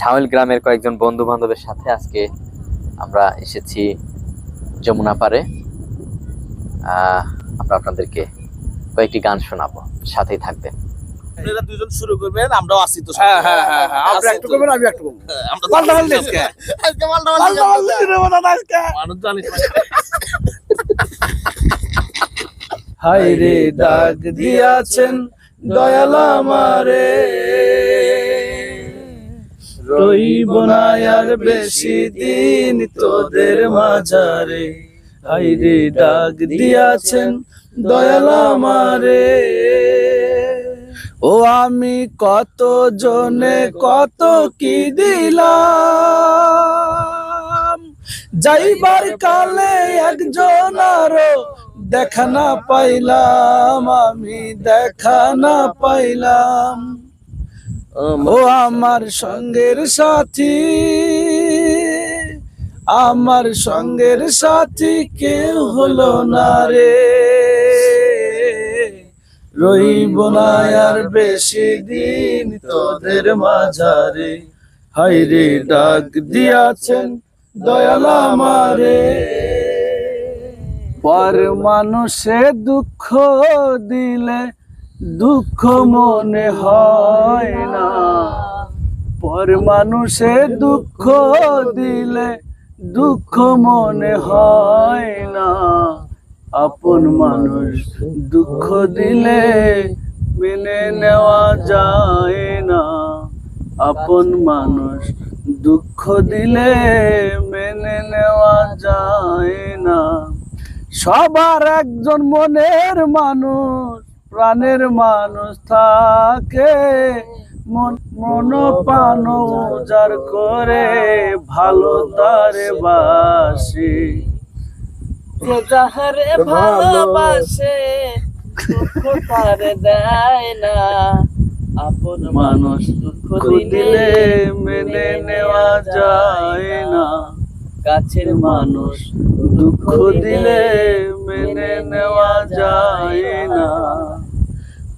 ঝামেল গ্রামের কয়েকজন বন্ধু বান্ধবের সাথে আজকে আমরা এসেছি যমুনা পারে আমরা আপনাদেরকে কয়েকটি গান শোনাবো সাথেই থাকবেন। আপনারা দুজন শুরু করবেন আমরাও আসি তো হ্যাঁ হ্যাঁ হ্যাঁ হ্যাঁ আপনি একটু করবেন আমি একটু করব। হ্যাঁ, আমরা তো পাল্টা আজকে। আজকে। আজকে পাল্টা পাল্টা পাল্টি পাল্টি দিলে আজকে। মানুষ জানিস হাই রে দাগ দিয়াছেন দয়াল আমারে। রইব না আর বেশি দিন তোদের মাঝারে। হাই রে দাগ দিয়াছেন দয়াল আমারে। ও আমি কত জনে কত কি দিলাম? যাইবার কালে একজন আরও দেখা না পাইলাম, আমি দেখা না পাইলাম। ও আমার সঙ্গের সাথী, আমার সঙ্গের সাথী কে হলো না রে। রইব না আর বেশি দিন তোদের মাঝারে। হাই রে, ডাক দিয়াছেন দয়াল আমারে। পর মানুষে দুঃখ দিলে দুঃখ মনে হয় না। পর মানুষে দুঃখ দিলে দুঃখ মনে হয় না। আপন মানুষ দুঃখ দিলে মেনে নেওয়া যায় না। আপন মানুষ দুঃখ দিলে মেনে নেওয়া যায় না। সবার একজন মনের মানুষ প্রাণের মানুষ থাকে মন মন পান উজার করে ভালো তারে বাসি। যে যাহারে ভালোবাসে দুঃখ তারে দেয় না। আপন মানুষ দুঃখ দিলে মেনে নেওয়া যায় না। কাছের মানুষ দুঃখ দিলে মেনে নেওয়া যায় না।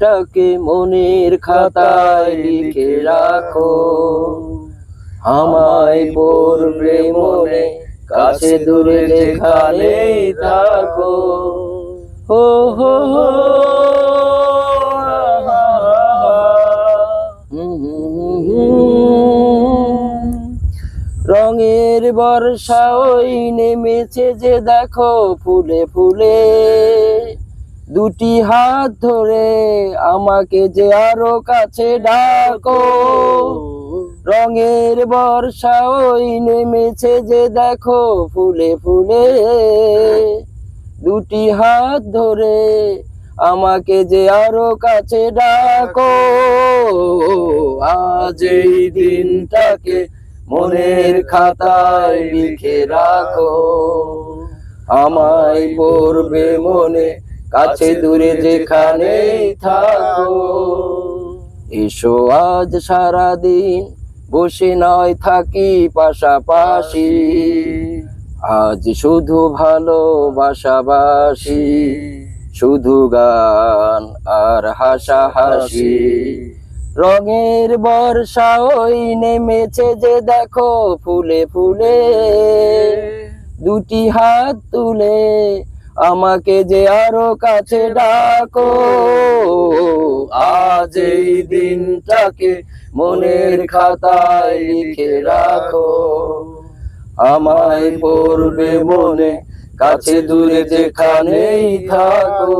তাকে মনের খাতায় লিখে রাখো। আমায় পড়বে মনে কাছে দূরে যেখানে থাকো। হো হো হো বর্ষা ওই নেমেছে যে দেখো ফুলে ফুলে। দুটি হাত ধরে আমাকে যে আরও কাছে ডাকো। রঙের বর্ষা ওই নেমেছে যে দেখো ফুলে ফুলে। দুটি হাত ধরে আমাকে যে আরও কাছে ডাকো। আজ এই দিনটাকে মনের খাতায় লিখে রাখো। আমায় পড়বে মনে, কাছে দূরে যেখানে থাকো। এসো আজ সারাদিন, বসে নয় থাকি পাশাপাশি। আজ শুধু ভালোবাসাবাসি, শুধু গান আর হাসাহাসি। রঙের বর্ষা ওই নেমেছে যে দেখো ফুলে ফুলে। দুটি হাত তুলে আমাকে যে আরও কাছে ডাকো, আজ এই দিনটাকে মনের খাতায় লিখে রাখো। আমায় পড়বে মনে, কাছে দূরে যেখানেই থাকো।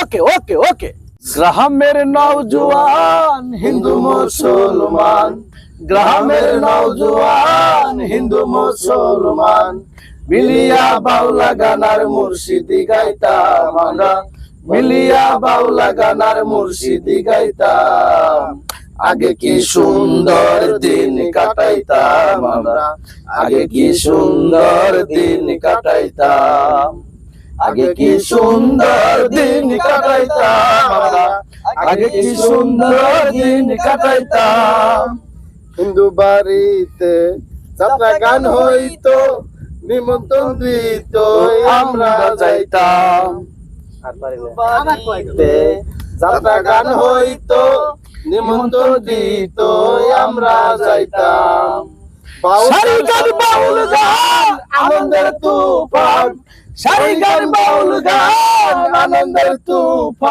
ওকে ওকে ওকে। গ্রামের নওজোয়ান হিন্দু মুসলমান। গ্রামের নওজোয়ান হিন্দু মুসলমান। মিলিয়া বাউলা গানার মুর্শিদি গাইতাম আমরা। মিলিয়া বাউলা গানার মুর্শিদি গাইতাম। আগে কি সুন্দর দিন কাটাইতাম আমরা। আগে কি সুন্দর দিন কাটাইতাম। আগে কি সুন্দর দিন কাটাইতাম আমরা? আগে কি সুন্দর দিন কাটাইতাম? হিন্দু বাড়িতে যাত্রা গান হইতো নিমন্ত্রণ দিত আমরা যাইতাম। বাড়িতে যাত্রা গান হইতো নিমন্ত্রণ দিত আমরা যাইতাম। সারি গান বাউল গান আনন্দের তুফান সারি গান বাউল গান আনন্দের তুফান।